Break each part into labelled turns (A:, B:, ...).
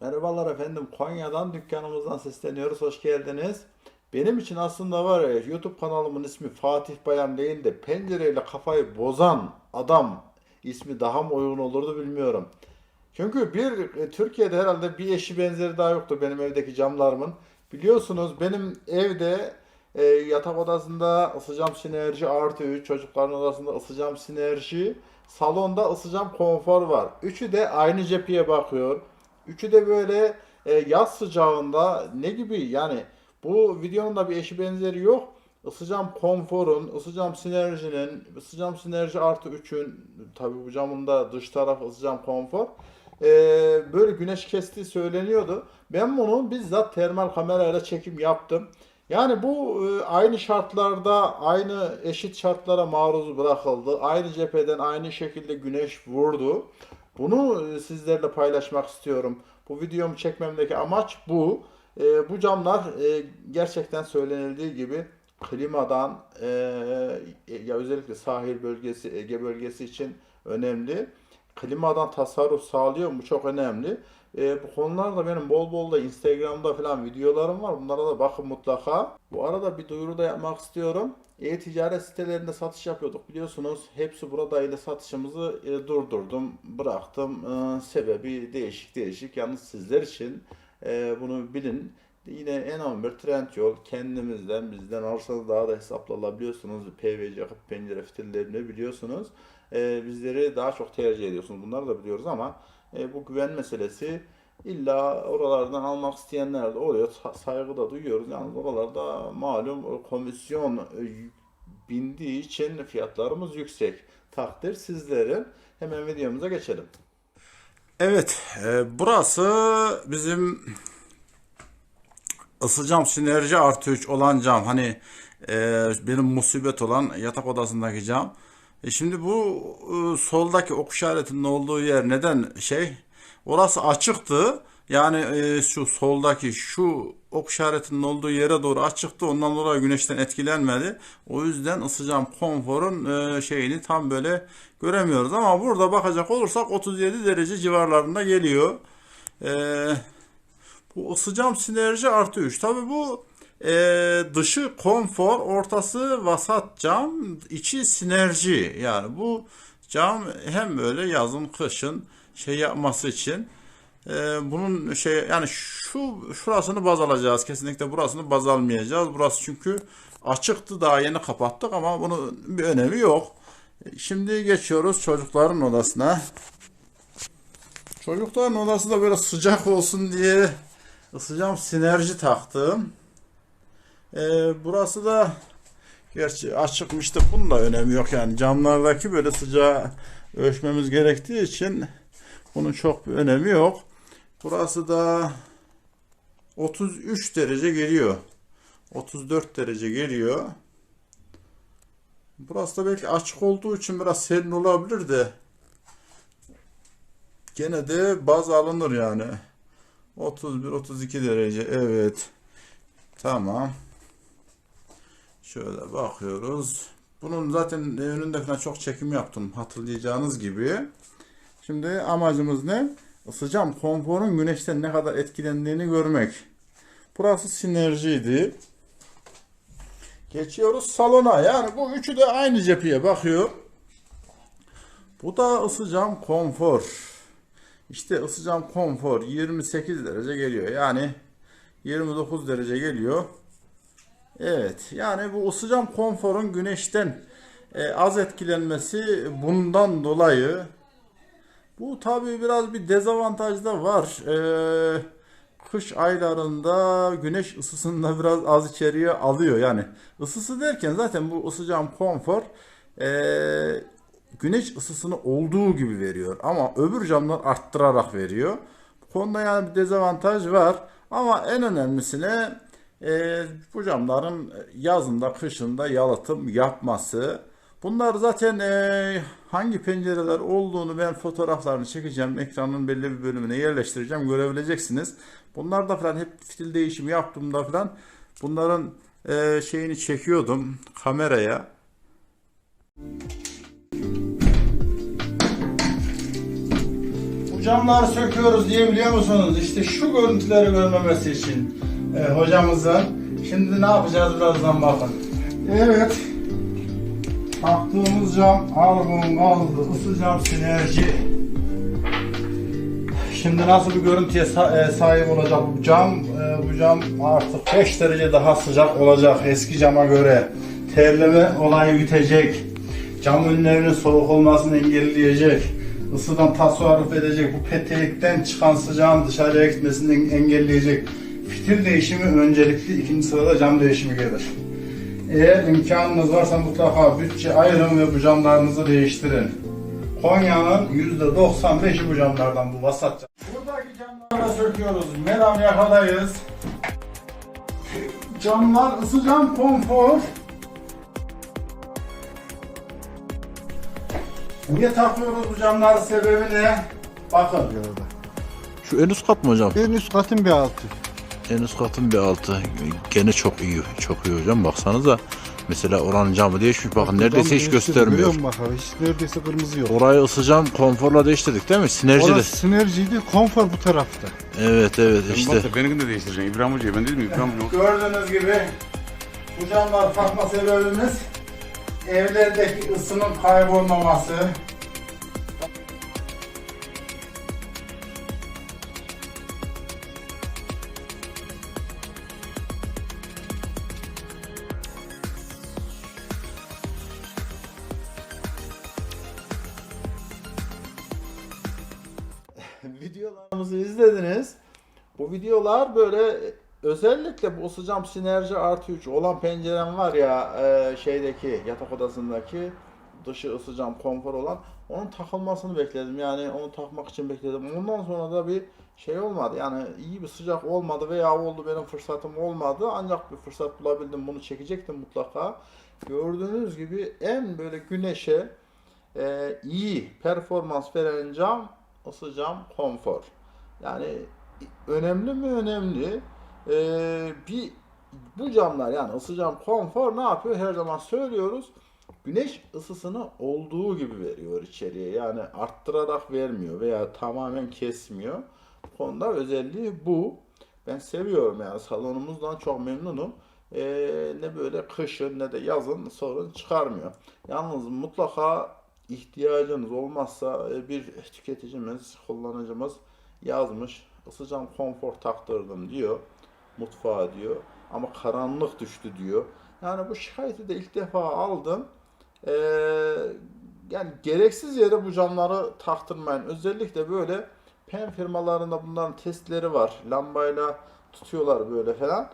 A: Merhabalar efendim. Konya'dan dükkanımızdan sesleniyoruz. Hoş geldiniz. Benim için aslında var ya YouTube kanalımın ismi Fatih Bayan değil de pencereyle kafayı bozan adam ismi daha mı uygun olurdu bilmiyorum. Çünkü bir e, Türkiye'de herhalde bir eşi benzeri daha yoktu benim evdeki camlarımın. Biliyorsunuz benim evde e, yatak odasında ısıcam sinerji artı 3, çocukların odasında ısıcam sinerji, salonda ısıcam konfor var. Üçü de aynı cepheye bakıyor. Üçü de böyle e, yaz sıcağında ne gibi yani bu videonun da bir eşi benzeri yok. Isıcam konforun, ısıcam sinerjinin, ısıcam sinerji artı 3'ün tabi bu camın da dış tarafı ısıcam konfor. e, böyle güneş kestiği söyleniyordu. Ben bunu bizzat termal kamerayla çekim yaptım. Yani bu e, aynı şartlarda, aynı eşit şartlara maruz bırakıldı. Aynı cepheden aynı şekilde güneş vurdu. Bunu e, sizlerle paylaşmak istiyorum. Bu videomu çekmemdeki amaç bu. E, bu camlar e, gerçekten söylenildiği gibi klimadan e, ya özellikle sahil bölgesi, Ege bölgesi için önemli. Klimadan tasarruf sağlıyor mu? Çok önemli. E, bu konularda benim bol bol da Instagram'da falan videolarım var. Bunlara da bakın mutlaka. Bu arada bir duyuru da yapmak istiyorum. E-ticaret sitelerinde satış yapıyorduk biliyorsunuz. Hepsi buradaydı satışımızı e, durdurdum, bıraktım. E, sebebi değişik değişik. Yalnız sizler için e, bunu bilin. Yine N11 Trendyol kendimizden bizden alırsanız daha da hesaplanabiliyorsunuz. PVC kapı pencere fitillerini biliyorsunuz. E, bizleri daha çok tercih ediyorsunuz. Bunları da biliyoruz ama e, bu güven meselesi illa oralardan almak isteyenler de oluyor. Sa- Saygı da duyuyoruz. Yalnız oralarda malum komisyon e, bindiği için fiyatlarımız yüksek. Takdir sizlerin. Hemen videomuza geçelim. Evet, e, burası bizim ısıcam sinerji artı 3 olan cam. Hani e, benim musibet olan yatak odasındaki cam. E şimdi bu e, soldaki ok işaretinin olduğu yer neden şey? Orası açıktı. Yani e, şu soldaki şu ok işaretinin olduğu yere doğru açıktı. Ondan dolayı güneşten etkilenmedi. O yüzden ısıcam konforun e, şeyini tam böyle göremiyoruz. Ama burada bakacak olursak 37 derece civarlarında geliyor. Eee bu ısıcam sinerji artı 3. Tabi bu e, dışı konfor, ortası vasat cam, içi sinerji. Yani bu cam hem böyle yazın kışın şey yapması için e, bunun şey yani şu şurasını baz alacağız. Kesinlikle burasını baz almayacağız. Burası çünkü açıktı daha yeni kapattık ama bunun bir önemi yok. Şimdi geçiyoruz çocukların odasına. Çocukların odası da böyle sıcak olsun diye ısıcam sinerji taktım. Ee, burası da gerçi açıkmış da bunun da önemi yok yani camlardaki böyle sıcağı ölçmemiz gerektiği için bunun çok bir önemi yok. Burası da 33 derece geliyor. 34 derece geliyor. Burası da belki açık olduğu için biraz serin olabilir de gene de baz alınır yani. 31-32 derece. Evet. Tamam. Şöyle bakıyoruz. Bunun zaten önünde falan çok çekim yaptım. Hatırlayacağınız gibi. Şimdi amacımız ne? Isıcam konforun güneşten ne kadar etkilendiğini görmek. Burası sinerjiydi. Geçiyoruz salona. Yani bu üçü de aynı cepheye bakıyor. Bu da ısıcam konfor. İşte ısıcam konfor 28 derece geliyor. Yani 29 derece geliyor. Evet. Yani bu ısıcam konforun güneşten e, az etkilenmesi bundan dolayı bu tabii biraz bir dezavantaj da var. E, kış aylarında güneş ısısını da biraz az içeriye alıyor. Yani ısısı derken zaten bu ısıcam konfor e, güneş ısısını olduğu gibi veriyor. Ama öbür camlar arttırarak veriyor. Bu konuda yani bir dezavantaj var. Ama en önemlisine e, bu camların yazında kışında yalıtım yapması. Bunlar zaten e, hangi pencereler olduğunu ben fotoğraflarını çekeceğim. Ekranın belli bir bölümüne yerleştireceğim. Görebileceksiniz. Bunlar da falan hep fitil değişimi yaptığımda falan bunların e, şeyini çekiyordum kameraya. Bu camları söküyoruz diye biliyor musunuz? İşte şu görüntüleri görmemesi için e, hocamızın. Şimdi ne yapacağız birazdan bakın. Evet. Taktığımız cam argon kaldı. Isı cam sinerji. Şimdi nasıl bir görüntüye e, sahip olacak bu cam? E, bu cam artık 5 derece daha sıcak olacak eski cama göre. Terleme olayı bitecek. Cam ünlerinin soğuk olmasını engelleyecek. Isıdan tasarruf edecek. Bu petekten çıkan sıcağın dışarıya gitmesini en- engelleyecek. Fitil değişimi öncelikli. ikinci sırada cam değişimi gelir. Eğer imkanınız varsa mutlaka bütçe ayırın ve bu camlarınızı değiştirin. Konya'nın %95'i bu camlardan bu vasat cam. Buradaki camları da söküyoruz. Meram yakadayız. Camlar ısı cam konfor. Niye takıyoruz bu camları sebebi ne? Bakın.
B: Şu en üst kat mı hocam?
C: En üst katın bir altı.
B: En üst katın bir altı. Gene çok iyi. Çok iyi hocam. Baksanıza. Mesela oranın camı değişmiş. Bakın neredeyse hiç göstermiyor.
C: Bak abi? Hiç neredeyse kırmızı yok.
B: Orayı ısıcam konforla değiştirdik değil mi? Sinerjide.
C: Orası sinerjiydi, konfor bu tarafta.
B: Evet evet işte.
D: İşte. Benimkini de değiştireceğim. İbrahim Hoca'ya ben dedim İbrahim yok.
A: Gördüğünüz gibi bu camlar takma sebebimiz evlerdeki ısının kaybolmaması. Videolarımızı izlediniz. Bu videolar böyle özellikle bu ısıcam sinerji artı 3 olan pencerem var ya e, şeydeki yatak odasındaki dışı ısıcam konfor olan onun takılmasını bekledim. Yani onu takmak için bekledim. Ondan sonra da bir şey olmadı. Yani iyi bir sıcak olmadı veya oldu benim fırsatım olmadı. Ancak bir fırsat bulabildim. Bunu çekecektim mutlaka. Gördüğünüz gibi en böyle güneşe e, iyi performans veren cam ısı cam konfor. Yani önemli mi önemli. Ee, bir bu camlar yani ısı cam konfor ne yapıyor? Her zaman söylüyoruz. Güneş ısısını olduğu gibi veriyor içeriye. Yani arttırarak vermiyor veya tamamen kesmiyor. Bu konuda özelliği bu. Ben seviyorum yani salonumuzdan çok memnunum. Ee, ne böyle kışın ne de yazın sorun çıkarmıyor. Yalnız mutlaka ihtiyacınız olmazsa e, bir tüketicimiz, kullanıcımız yazmış. Isıcam konfor taktırdım diyor. Mutfağa diyor. Ama karanlık düştü diyor. Yani bu şikayeti de ilk defa aldım. Ee, yani gereksiz yere bu camları taktırmayın. Özellikle böyle pen firmalarında bunların testleri var. Lambayla tutuyorlar böyle falan.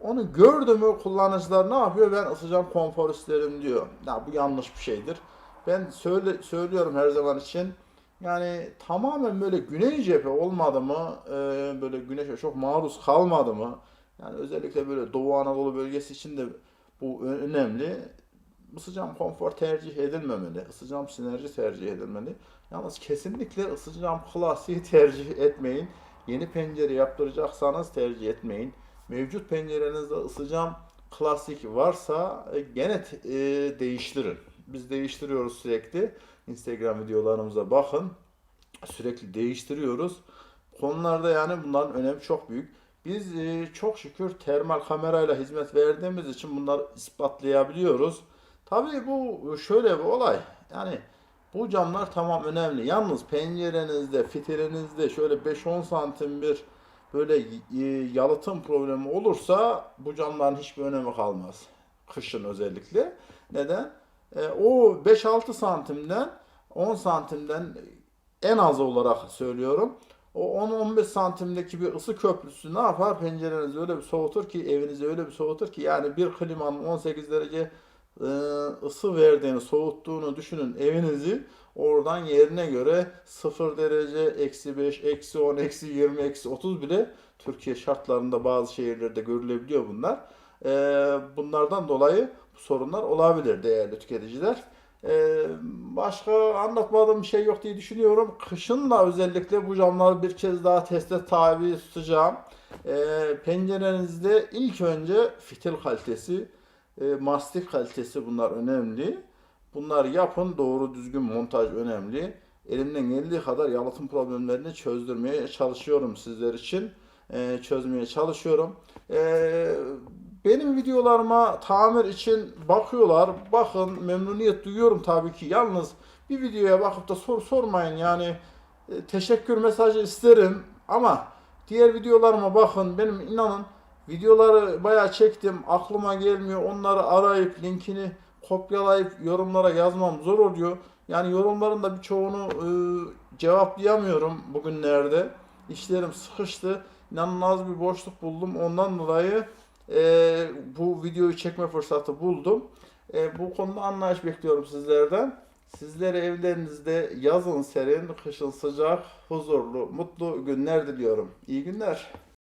A: Onu gördü mü kullanıcılar ne yapıyor? Ben ısıcam konfor isterim diyor. Ya bu yanlış bir şeydir. Ben söyle, söylüyorum her zaman için. Yani tamamen böyle güney cephe olmadı mı, e, böyle güneşe çok maruz kalmadı mı, yani özellikle böyle Doğu Anadolu bölgesi için de bu önemli. Isıcam konfor tercih edilmemeli, ısıcam sinerji tercih edilmeli. Yalnız kesinlikle ısıcam klasiği tercih etmeyin. Yeni pencere yaptıracaksanız tercih etmeyin. Mevcut pencerenizde ısıcam klasik varsa e, gene e, değiştirin. Biz değiştiriyoruz sürekli. Instagram videolarımıza bakın. Sürekli değiştiriyoruz. Konularda yani bunların önemi çok büyük. Biz e, çok şükür termal kamerayla hizmet verdiğimiz için bunları ispatlayabiliyoruz. Tabii bu şöyle bir olay. Yani bu camlar tamam önemli. Yalnız pencerenizde, fitilinizde şöyle 5-10 santim bir böyle e, yalıtım problemi olursa bu camların hiçbir önemi kalmaz. Kışın özellikle. Neden? E, o 5-6 santimden 10 santimden en az olarak söylüyorum. O 10-15 santimdeki bir ısı köprüsü ne yapar? Pencerenizi öyle bir soğutur ki, evinizi öyle bir soğutur ki yani bir klimanın 18 derece e, ısı verdiğini, soğuttuğunu düşünün evinizi. Oradan yerine göre 0 derece, eksi 5, eksi 10, eksi 20, eksi 30 bile Türkiye şartlarında bazı şehirlerde görülebiliyor bunlar. E, bunlardan dolayı sorunlar olabilir değerli tüketiciler. Ee, başka anlatmadığım bir şey yok diye düşünüyorum. Kışın da özellikle bu camları bir kez daha teste tabi tutacağım. Ee, pencerenizde ilk önce fitil kalitesi, e, mastik kalitesi bunlar önemli. Bunlar yapın doğru düzgün montaj önemli. elimden geldiği kadar yalıtım problemlerini çözdürmeye çalışıyorum sizler için. Ee, çözmeye çalışıyorum. Ee, benim videolarıma tamir için bakıyorlar. Bakın memnuniyet duyuyorum tabii ki. Yalnız bir videoya bakıp da soru sormayın. Yani e, teşekkür mesajı isterim ama diğer videolarıma bakın. Benim inanın videoları bayağı çektim. Aklıma gelmiyor. Onları arayıp linkini kopyalayıp yorumlara yazmam zor oluyor. Yani yorumların da birçoğunu e, cevaplayamıyorum bugünlerde. İşlerim sıkıştı. İnanılmaz bir boşluk buldum. Ondan dolayı e, bu videoyu çekme fırsatı buldum. E, bu konuda anlayış bekliyorum sizlerden. Sizlere evlerinizde yazın serin, kışın sıcak, huzurlu, mutlu günler diliyorum. İyi günler.